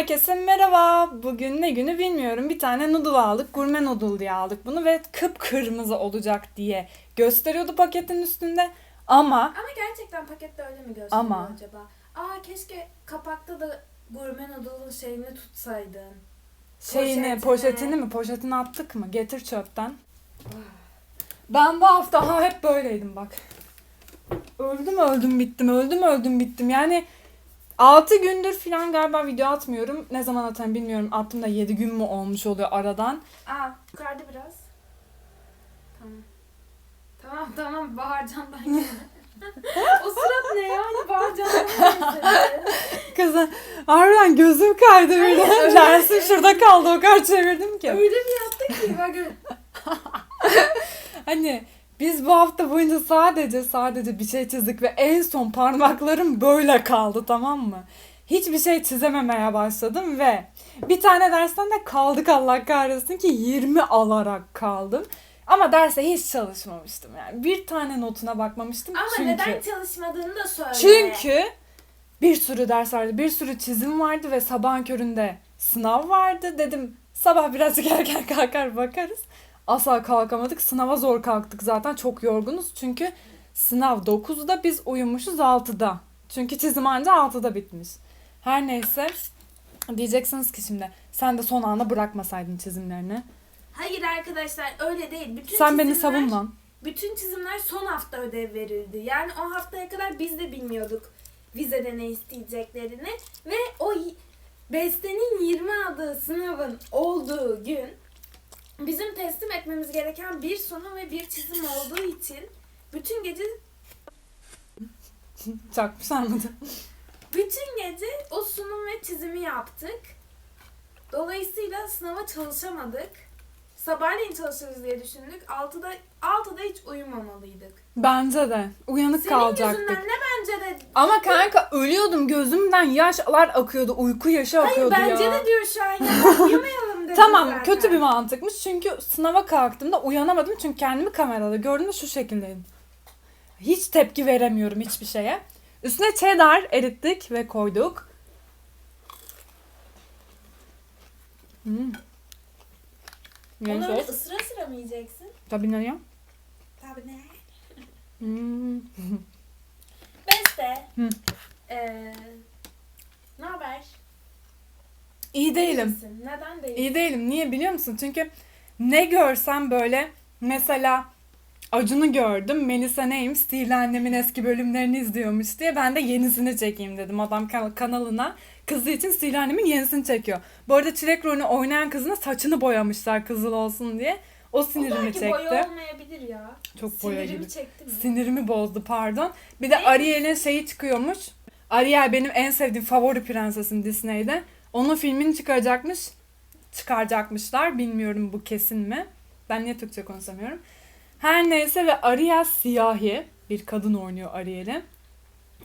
Herkese merhaba. Bugün ne günü bilmiyorum. Bir tane noodle aldık. Gurme noodle diye aldık bunu ve kıpkırmızı olacak diye gösteriyordu paketin üstünde. Ama Ama gerçekten pakette öyle mi gösteriyor Ama- acaba? Aa keşke kapakta da gurme noodle'ın şeyini tutsaydın. şeyini, Poşetini. poşetini mi? Poşetini attık mı? Getir çöpten. Ben bu hafta ha hep böyleydim bak. Öldüm öldüm bittim. Öldüm öldüm bittim. Yani 6 gündür falan galiba video atmıyorum. Ne zaman atarım bilmiyorum. Attım da 7 gün mü olmuş oluyor aradan. Aa yukarıda biraz. Tamam. Tamam tamam Baharcan'dan geldi. o surat ne yani Baharcan'dan geldi. Kızım harbiden gözüm kaydı böyle. öyle- Dersim şurada kaldı o kadar çevirdim ki. Öyle bir yaptı ki bak Hani biz bu hafta boyunca sadece sadece bir şey çizdik ve en son parmaklarım böyle kaldı tamam mı? Hiçbir şey çizememeye başladım ve bir tane dersten de kaldık Allah kahretsin ki 20 alarak kaldım. Ama derse hiç çalışmamıştım yani. Bir tane notuna bakmamıştım Ama çünkü. neden çalışmadığını da söyle. Çünkü bir sürü ders vardı, bir sürü çizim vardı ve sabahın köründe sınav vardı. Dedim sabah birazcık erken kalkar bakarız. Asla kalkamadık. Sınava zor kalktık zaten. Çok yorgunuz. Çünkü sınav 9'da biz uyumuşuz 6'da. Çünkü çizim anca 6'da bitmiş. Her neyse diyeceksiniz ki şimdi sen de son anda bırakmasaydın çizimlerini. Hayır arkadaşlar öyle değil. Bütün sen beni çizimler- savun lan. Bütün çizimler son hafta ödev verildi. Yani o haftaya kadar biz de bilmiyorduk vizede ne isteyeceklerini. Ve o Beste'nin 20 aldığı sınavın olduğu gün bizim teslim etmemiz gereken bir sunum ve bir çizim olduğu için bütün gece Çakmış anladım. bütün gece o sunum ve çizimi yaptık. Dolayısıyla sınava çalışamadık. Sabahleyin çalışırız diye düşündük. 6'da 6'da hiç uyumamalıydık. Bence de. Uyanık Senin kalacaktık. yüzünden ne bence de Ama kanka ölüyordum gözümden yaşlar akıyordu uyku yaşı Hayır akıyordu bence ya. de diyor şu an ya. Uyumayalım dedi Tamam zaten. kötü bir mantıkmış çünkü sınava kalktığımda uyanamadım çünkü kendimi kamerada gördüğümde şu şekildeydim. Hiç tepki veremiyorum hiçbir şeye. Üstüne cheddar erittik ve koyduk. Hmm. Onu öyle ısıra ısıra mı yiyeceksin? Tabii ne ya? Tabii ne? Hmm. Beste. Hı. Ee, ne haber? İyi değilim. İyisin. Neden değil? İyi değilim. Niye biliyor musun? Çünkü ne görsem böyle mesela Acun'u gördüm. Melisa neymiş? Sihirli Annem'in eski bölümlerini izliyormuş diye. Ben de yenisini çekeyim dedim. Adam kan- kanalına kızı için Sihirli Annem'in yenisini çekiyor. Bu arada Çilek rolünü oynayan kızına saçını boyamışlar kızıl olsun diye. O o sinirimi belki çekti. boya olmayabilir ya. Çok boya Sinirimi gibi. çekti mi? Sinirimi bozdu pardon. Bir de? Ariel'in şeyi çıkıyormuş. Ariel benim en sevdiğim favori prensesim Disney'de. Onun filmini çıkaracakmış. Çıkaracakmışlar. Bilmiyorum bu kesin mi. Ben niye Türkçe konuşamıyorum. Her neyse ve Ariel siyahi. Bir kadın oynuyor Ariel'i.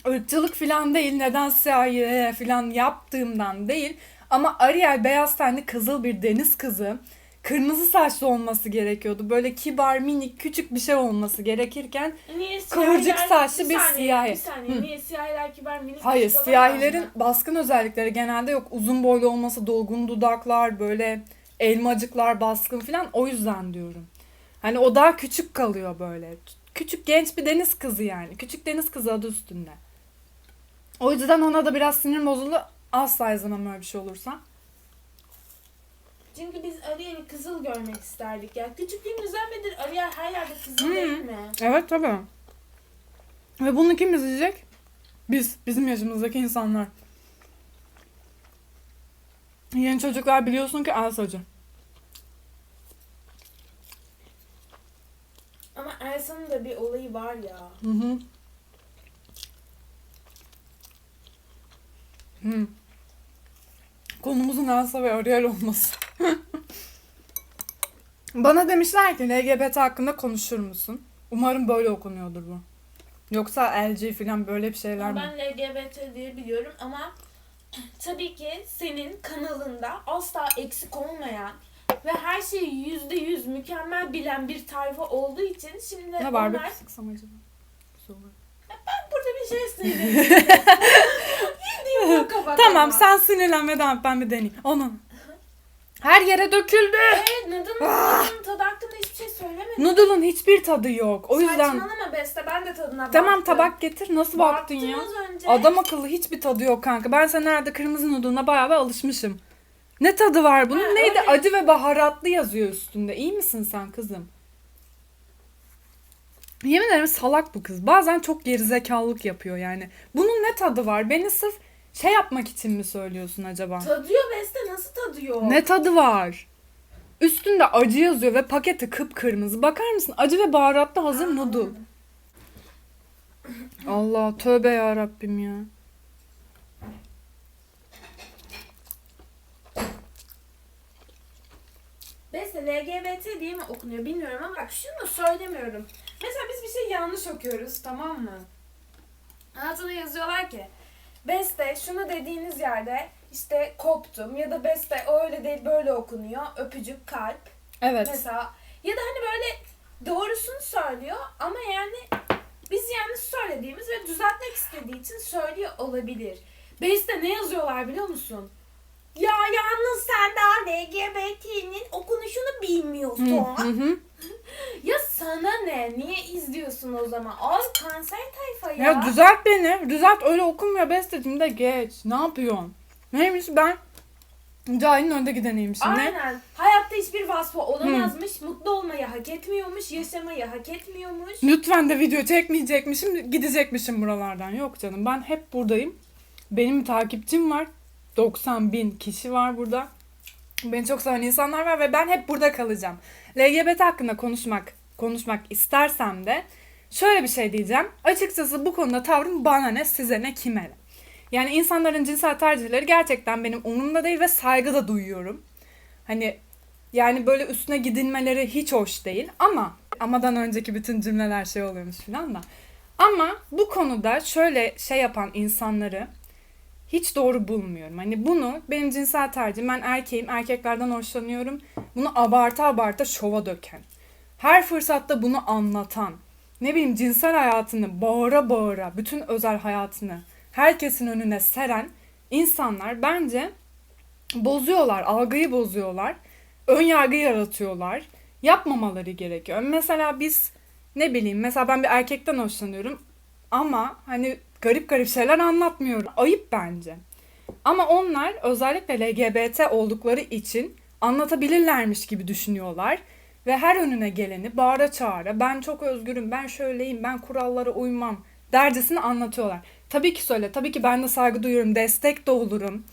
Irkçılık falan değil. Neden siyahi falan yaptığımdan değil. Ama Ariel beyaz tenli kızıl bir deniz kızı. Kırmızı saçlı olması gerekiyordu. Böyle kibar, minik, küçük bir şey olması gerekirken Niye Kıvırcık saçlı bir saniye, siyahi. Bir saniye. Hı. Niye siyahiler kibar minik Hayır, siyahilerin mı? baskın özellikleri genelde yok. Uzun boylu olması, dolgun dudaklar, böyle elmacıklar baskın falan o yüzden diyorum. Hani o daha küçük kalıyor böyle. Küçük genç bir deniz kızı yani. Küçük deniz kızı adı üstünde. O yüzden ona da biraz sinir bozuldu. Asla izlemem öyle bir şey olursa. Çünkü biz Ariel'i kızıl görmek isterdik ya. Küçüklüğümüzden beridir Ariel her yerde kızıl Hı. değil mi? Evet tabii. Ve bunu kim izleyecek? Biz, bizim yaşımızdaki insanlar. Yeni çocuklar biliyorsun ki Elsa'cı. Ama Elsa'nın da bir olayı var ya. Hı hı. Hı. Konumuzun Elsa ve Ariel olması. Bana demişler ki LGBT hakkında konuşur musun? Umarım böyle okunuyordur bu. Yoksa LG falan böyle bir şeyler mi? Ben LGBT diye biliyorum ama tabii ki senin kanalında asla eksik olmayan ve her şeyi yüzde yüz mükemmel bilen bir tayfa olduğu için şimdi Ne onlar sıksam acaba? Güzel olur. burada bir şey kapat tamam ama. sen sinirlenme et, ben bir deneyeyim. Onu. Her yere döküldü. Evet Noodle'ın Noodle'ın tadı hakkında hiçbir şey söylemedin. Noodle'un hiçbir tadı yok. O yüzden Saçmalama Beste ben de tadına tamam baktım. tabak getir. Nasıl baktın Baktım ya? az önce. Adam akıllı hiçbir tadı yok kanka. Ben sen nerede kırmızı noodle'una bayağı bir alışmışım. Ne tadı var bunun? Ha, Neydi? öyle. Acı ve baharatlı yazıyor üstünde. İyi misin sen kızım? Yemin ederim salak bu kız. Bazen çok gerizekalılık yapıyor yani. Bunun ne tadı var? Beni sırf şey yapmak için mi söylüyorsun acaba? Tadıyor Beste nasıl tadıyor? Ne tadı var? Üstünde acı yazıyor ve paketi kıpkırmızı. Bakar mısın? Acı ve baharatlı hazır noodle. Allah tövbe ya Rabbim ya. Beste LGBT diye mi okunuyor bilmiyorum ama bak şunu söylemiyorum. Mesela biz bir şey yanlış okuyoruz tamam mı? Altına yazıyorlar ki Beste şunu dediğiniz yerde işte koptum ya da Beste o öyle değil böyle okunuyor öpücük kalp Evet. mesela ya da hani böyle doğrusunu söylüyor ama yani biz yanlış söylediğimiz ve düzeltmek istediği için söylüyor olabilir. Beste ne yazıyorlar biliyor musun? Ya yalnız sen daha LGBT'nin okunuşunu bilmiyorsun. Hı, hı. Ya sana ne? Niye izliyorsun o zaman? Ay kanser tayfa ya. Ya düzelt beni. Düzelt öyle okunmuyor besteciğim de geç. Ne yapıyorsun? Neymiş ben? Cahilin önde gideneymişim. Ne? Aynen. Hayatta hiçbir vasfı olamazmış. Mutlu olmayı hak etmiyormuş. Yaşamayı hak etmiyormuş. Lütfen de video çekmeyecekmişim, gidecekmişim buralardan. Yok canım ben hep buradayım. Benim takipçim var. 90 bin kişi var burada. Beni çok seven insanlar var ve ben hep burada kalacağım. LGBT hakkında konuşmak konuşmak istersem de şöyle bir şey diyeceğim. Açıkçası bu konuda tavrım bana ne size ne kime ne. Yani insanların cinsel tercihleri gerçekten benim umurumda değil ve saygı da duyuyorum. Hani yani böyle üstüne gidilmeleri hiç hoş değil ama amadan önceki bütün cümleler şey oluyormuş falan da. Ama bu konuda şöyle şey yapan insanları hiç doğru bulmuyorum. Hani bunu benim cinsel tercihim ben erkeğim erkeklerden hoşlanıyorum. Bunu abarta abarta şova döken. Her fırsatta bunu anlatan. Ne bileyim cinsel hayatını bağıra bağıra bütün özel hayatını herkesin önüne seren insanlar bence bozuyorlar, algıyı bozuyorlar. Ön yargı yaratıyorlar. Yapmamaları gerekiyor. Mesela biz ne bileyim mesela ben bir erkekten hoşlanıyorum ama hani garip garip şeyler anlatmıyorum. Ayıp bence. Ama onlar özellikle LGBT oldukları için anlatabilirlermiş gibi düşünüyorlar. Ve her önüne geleni bağıra çağıra ben çok özgürüm, ben şöyleyim, ben kurallara uymam dercesini anlatıyorlar. Tabii ki söyle, tabii ki ben de saygı duyuyorum, destek de olurum.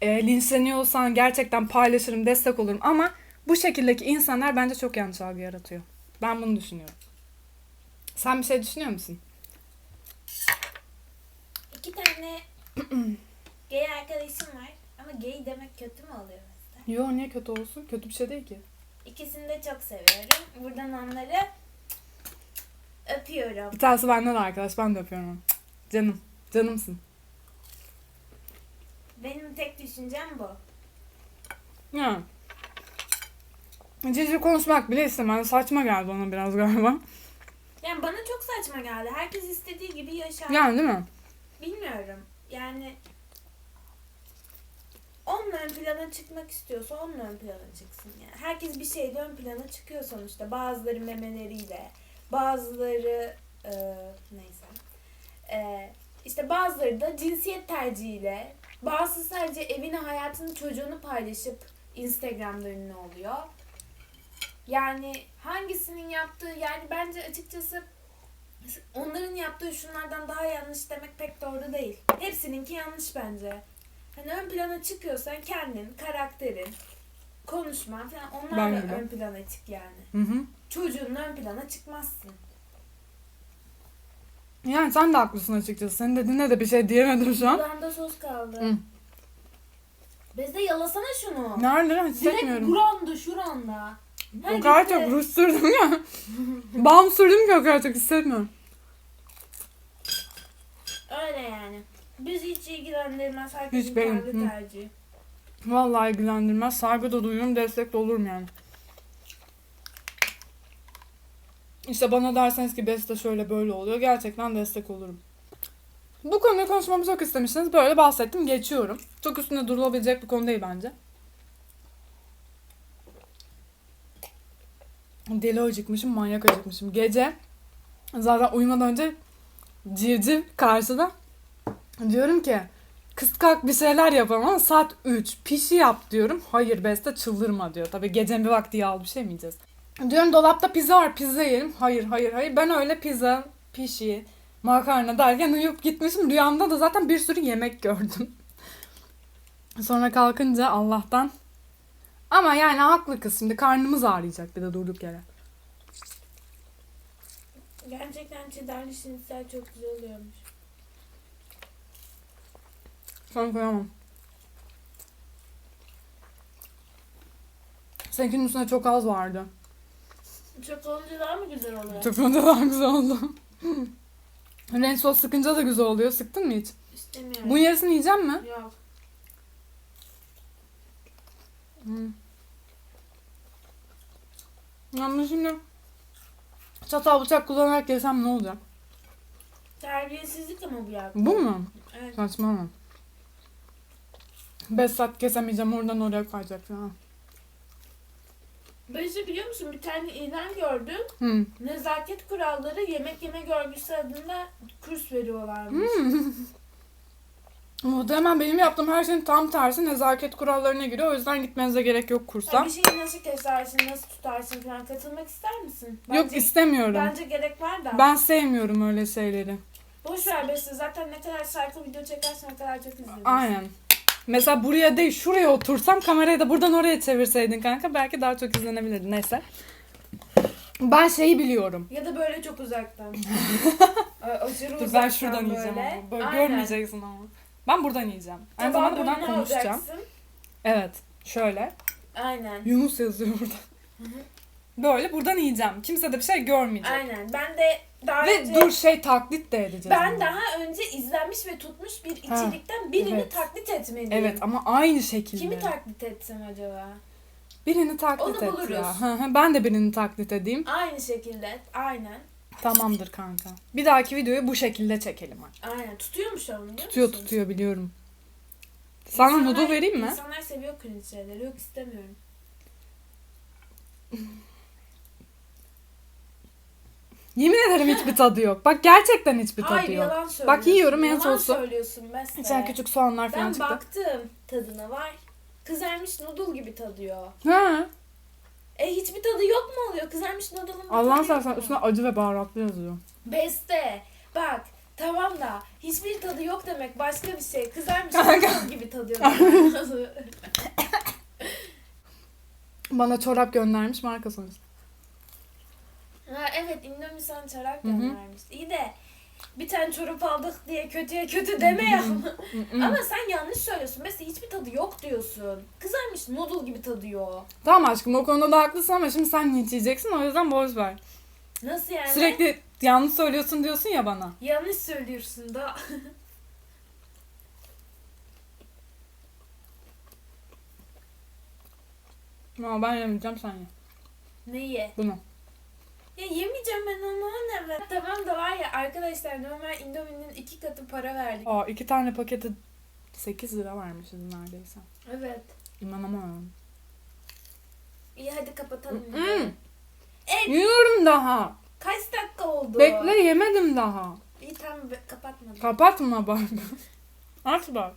E, linçleniyorsan gerçekten paylaşırım, destek olurum ama bu şekildeki insanlar bence çok yanlış algı yaratıyor. Ben bunu düşünüyorum. Sen bir şey düşünüyor musun? İki tane gay arkadaşım var. Ama gay demek kötü mü oluyor mesela? Yo niye kötü olsun? Kötü bir şey değil ki. İkisini de çok seviyorum. Buradan onları öpüyorum. Bir tanesi benden de arkadaş, ben de öpüyorum Canım, canımsın. Benim tek düşüncem bu. Ya. Cici konuşmak bile istemem. Saçma geldi ona biraz galiba. Yani bana çok saçma geldi. Herkes istediği gibi yaşar. Yani değil mi? Bilmiyorum. Yani onun ön plana çıkmak istiyorsa onun ön plana çıksın yani. Herkes bir şeyde ön plana çıkıyor sonuçta. Bazıları memeleriyle, bazıları e, neyse. E, işte bazıları da cinsiyet tercihiyle, bazısı sadece evini, hayatını, çocuğunu paylaşıp Instagram'da ünlü oluyor. Yani hangisinin yaptığı yani bence açıkçası onların yaptığı şunlardan daha yanlış demek pek doğru değil. Hepsininki yanlış bence. Hani ön plana çıkıyorsan kendin, karakterin, konuşman falan onlarla Ben gibi. ön plana çık yani. Hı hı. Çocuğunla ön plana çıkmazsın. Yani sen de haklısın açıkçası. Senin dediğine de bir şey diyemedim şu an. Kulağında sos kaldı. Hı. Bezde yalasana şunu. Nerede? Direkt Hissetmiyorum. buranda, şuranda. O kadar çok ruj sürdüm ya. Balm sürdüm ki o kadar çok hissetmiyorum. Öyle yani. Biz hiç ilgilendirmez. Herkesin Hiç benim, kendi hı. tercihi. Vallahi ilgilendirmez. Saygı da duyuyorum. Destek de olurum yani. İşte bana derseniz ki Beste şöyle böyle oluyor. Gerçekten destek olurum. Bu konuyu konuşmamı çok istemişsiniz. Böyle bahsettim. Geçiyorum. Çok üstünde durulabilecek bir konu değil bence. Deli acıkmışım, manyak acıkmışım. Gece zaten uyumadan önce civciv karşıda diyorum ki kız kalk bir şeyler yapalım ama saat 3 pişi yap diyorum. Hayır Beste çıldırma diyor. Tabii gecenin bir vakti yağlı bir şey mi yiyeceğiz? Diyorum dolapta pizza var pizza yiyelim. Hayır hayır hayır ben öyle pizza, pişi, makarna derken uyuyup gitmişim. Rüyamda da zaten bir sürü yemek gördüm. Sonra kalkınca Allah'tan ama yani haklı kız şimdi karnımız ağrıyacak bir de durduk yere. Gerçekten çedarlı şinitler çok güzel oluyormuş. Sana koyamam. Seninkinin üstünde çok az vardı. Çok olunca daha mı güzel oluyor? Çok fazla daha güzel oldu. Renk sos sıkınca da güzel oluyor. Sıktın mı hiç? İstemiyorum. Bunun yarısını yiyecek mi? Yok. Hmm. Ama şimdi çatal bıçak kullanarak yesem ne olacak? Terbiyesizlik ama bu ya. Bu mu? Evet. Saçmalama. 5 saat kesemeyeceğim oradan oraya kayacak. Ha. Böylece biliyor musun bir tane ilan gördüm. Hmm. Nezaket kuralları yemek yeme görgüsü adında kurs veriyorlarmış. Hmm. Muhtemelen benim yaptığım her şeyin tam tersi nezaket kurallarına giriyor. O yüzden gitmenize gerek yok Ya kursa. bir şeyi nasıl kesersin, nasıl tutarsın falan katılmak ister misin? Yok istemiyorum. Bence gerek var da. Ben sevmiyorum öyle şeyleri. Boş ver Beste zaten ne kadar şarkı video çekersen o kadar çok izlenirsin. Aynen. Mesela buraya değil şuraya otursam kamerayı da buradan oraya çevirseydin kanka belki daha çok izlenebilirdi. Neyse. Ben şeyi biliyorum. Ya da böyle çok uzaktan. Aşırı Dur uzaktan ben şuradan böyle. yiyeceğim ama. Böyle Aynen. görmeyeceksin ama. Ben buradan yiyeceğim. Aynı Tabağı zamanda buradan konuşacağım. alacaksın. Evet. Şöyle. Aynen. Yunus yazıyor burada. Böyle buradan yiyeceğim. Kimse de bir şey görmeyecek. Aynen. Ben de daha Ve önce... dur şey taklit de edeceğiz. Ben bunu. daha önce izlenmiş ve tutmuş bir Ha, içerikten birini evet. taklit etmeliyim. Evet ama aynı şekilde. Kimi taklit etsem acaba? Birini taklit Onu et buluruz. ya. Hı hı, ben de birini taklit edeyim. Aynı şekilde. Aynen. Tamamdır kanka. Bir dahaki videoyu bu şekilde çekelim. hadi. Aynen. Tutuyormuş ama biliyor Tutuyor musun? tutuyor biliyorum. Sana İnsanlar- noodle vereyim mi? İnsanlar seviyor cringe şeyleri. Yok istemiyorum. Yemin ederim hiçbir tadı yok. Bak gerçekten hiçbir tadı Hayır yok. yalan söylüyorsun. Bak yiyorum en Yalan sosu. söylüyorsun Beste. İçine küçük soğanlar falan Ben çıktı. baktım tadına var. Kızarmış noodle gibi tadıyor. Ha. E hiçbir tadı yok mu oluyor? Kızarmış noodle'ın bir Allah'ın tadı yok mu? üstüne acı ve baharatlı yazıyor. Beste. Bak tamam da hiçbir tadı yok demek başka bir şey. Kızarmış noodle gibi tadıyor. Bana çorap göndermiş marka sonuçta. Ha, evet Indomie sana çorap Hı hı. göndermiş. İyi de bir tane çorap aldık diye kötüye kötü deme ya. Ama sen yanlış söylüyorsun. Mesela hiçbir tadı yok diyorsun. Kızarmış noodle gibi tadıyor. Tamam aşkım o konuda da haklısın ama şimdi sen linç yiyeceksin o yüzden boş ver. Nasıl yani? Sürekli yanlış söylüyorsun diyorsun ya bana. Yanlış söylüyorsun da. Ama ben yemeyeceğim sen ye. Neyi? Bunu. Ya yemeyeceğim ben onu ne be? Tamam da var ya arkadaşlar normal Indomie'nin iki katı para verdik. Aa iki tane paketi 8 lira vermişiz neredeyse. Evet. İnanamıyorum. İyi hadi kapatalım. Hmm. videoyu. E Yiyorum daha. kaç dakika oldu? Bekle yemedim daha. İyi tamam be- kapatmadım. Kapatma bak. aç bak.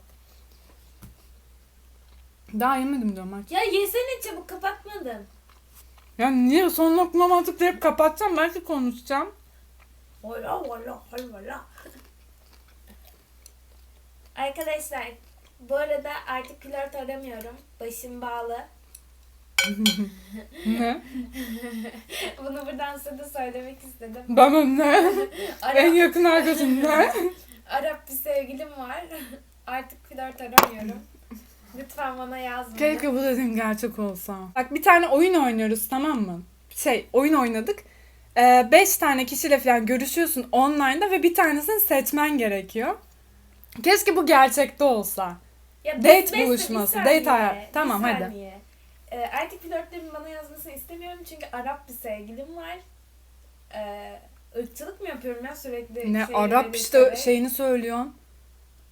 Daha yemedim diyorum aç. ya yesene çabuk kapatmadım. Ya niye son lokmamı atıp hep kapatacağım belki konuşacağım. Valla valla valla. Arkadaşlar bu arada artık flört aramıyorum. Başım bağlı. ne? Bunu buradan size de söylemek istedim. Ben ne? en yakın arkadaşım ne? Arap bir sevgilim var. Artık flört aramıyorum. Lütfen bana yazmayın. Keşke bu dediğin gerçek olsa. Bak bir tane oyun oynuyoruz tamam mı? Şey oyun oynadık. Ee, beş tane kişiyle falan görüşüyorsun online'da ve bir tanesini seçmen gerekiyor. Keşke bu gerçekte olsa. Ya Date bes- bes de bir buluşması, saniye, date hayal. bir Tamam, hadi. saniye. Ee, artık flörtlerimin bana yazmasını istemiyorum çünkü Arap bir sevgilim var. Ee, ırkçılık mı yapıyorum ya sürekli? Ne şeyleri Arap işte şeyini söylüyorsun.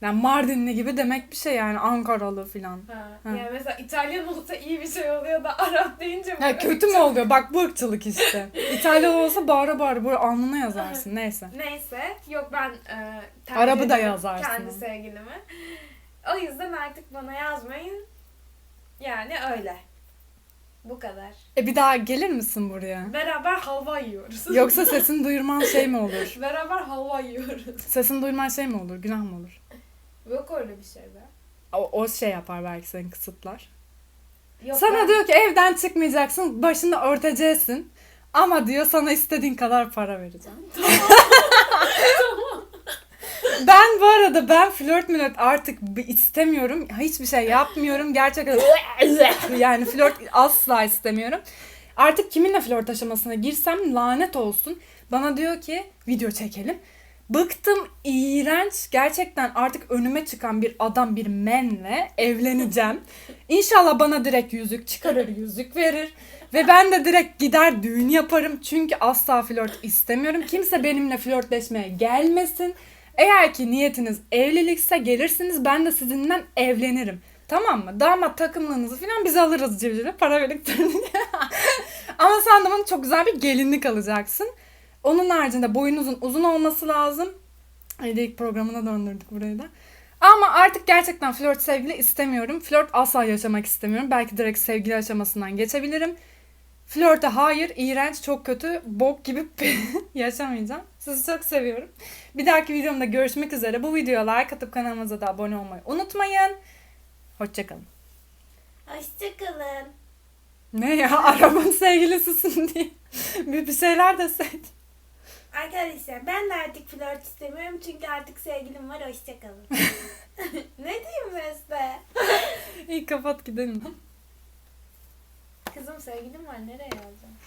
Yani Mardinli gibi demek bir şey yani Ankaralı filan. Ha. Ha. Yani mesela İtalyan olsa iyi bir şey oluyor da Arap deyince bu Ha, kötü mü oluyor? Bak bu ırkçılık işte. İtalyan olsa bağıra bağıra böyle alnına yazarsın. Neyse. Neyse. Yok ben e, Arabı da yazarsın. Kendi sevgilimi. O yüzden artık bana yazmayın. Yani öyle. Bu kadar. E bir daha gelir misin buraya? Beraber halva yiyoruz. Yoksa sesini duyurman şey mi olur? Beraber halva yiyoruz. Sesini duyurman şey mi olur? Günah mı olur? Yok öyle bir şey be. O, o şey yapar belki seni kısıtlar. Yok sana ben- diyor ki evden çıkmayacaksın, başını örteceksin. Ama diyor sana istediğin kadar para vereceğim. ben bu arada ben flört mülört artık istemiyorum. Hiçbir şey yapmıyorum. Gerçekten yani flört asla istemiyorum. Artık kiminle flört aşamasına girsem lanet olsun. Bana diyor ki video çekelim. Bıktım iğrenç gerçekten artık önüme çıkan bir adam bir menle evleneceğim. İnşallah bana direkt yüzük çıkarır yüzük verir. Ve ben de direkt gider düğün yaparım. Çünkü asla flört istemiyorum. Kimse benimle flörtleşmeye gelmesin. Eğer ki niyetiniz evlilikse gelirsiniz ben de sizinle evlenirim. Tamam mı? Damat takımlığınızı falan biz alırız civcive para biriktirin. Ama sen çok güzel bir gelinlik alacaksın. Onun haricinde boyunuzun uzun olması lazım. İlk programına döndürdük burayı da. Ama artık gerçekten flört sevgili istemiyorum. Flört asla yaşamak istemiyorum. Belki direkt sevgili aşamasından geçebilirim. Flörte hayır, iğrenç, çok kötü, bok gibi yaşamayacağım. Sizi çok seviyorum. Bir dahaki videomda görüşmek üzere. Bu videoya like atıp kanalımıza da abone olmayı unutmayın. Hoşçakalın. Hoşçakalın. Ne ya arabın sevgilisisin diye. bir, bir şeyler deseydin. Arkadaşlar ben de artık flört istemiyorum çünkü artık sevgilim var. Hoşçakalın. ne diyeyim Beste? İyi kapat gidelim. Kızım sevgilim var nereye yazacağım?